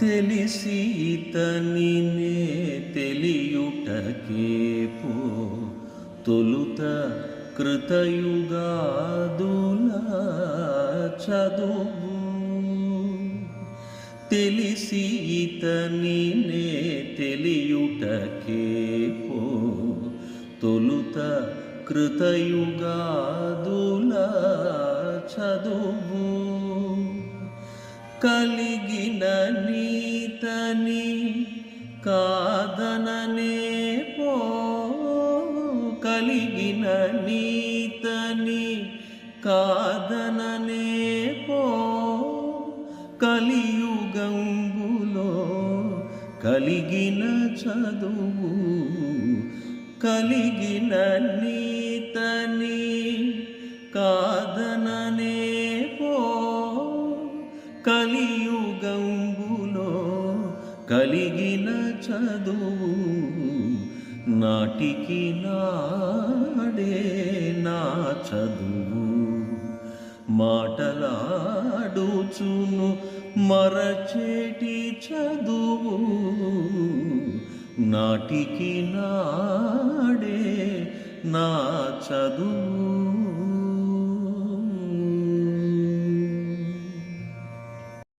తెలిసి తనినే తెలియుటకే పో తొలుత కృతయుగాదుల చదువు. తెలిసి ఇతనినే తెలియుటకే పో తొలుత కృతయుగాదుల చదువు. కలిగినని నీతని కాదననే పో కలిగిన నీతని కాదననే పో కలియుగంబులో కలిగిన చదువు కలిగిన నీతని కాదననే పో కలియుగంబు కలిగిన చదువు నాటికి నాడే నా చదువు. మాటలాడుచును మరచేటి చదువు నాటికి నాడే నా చదువు.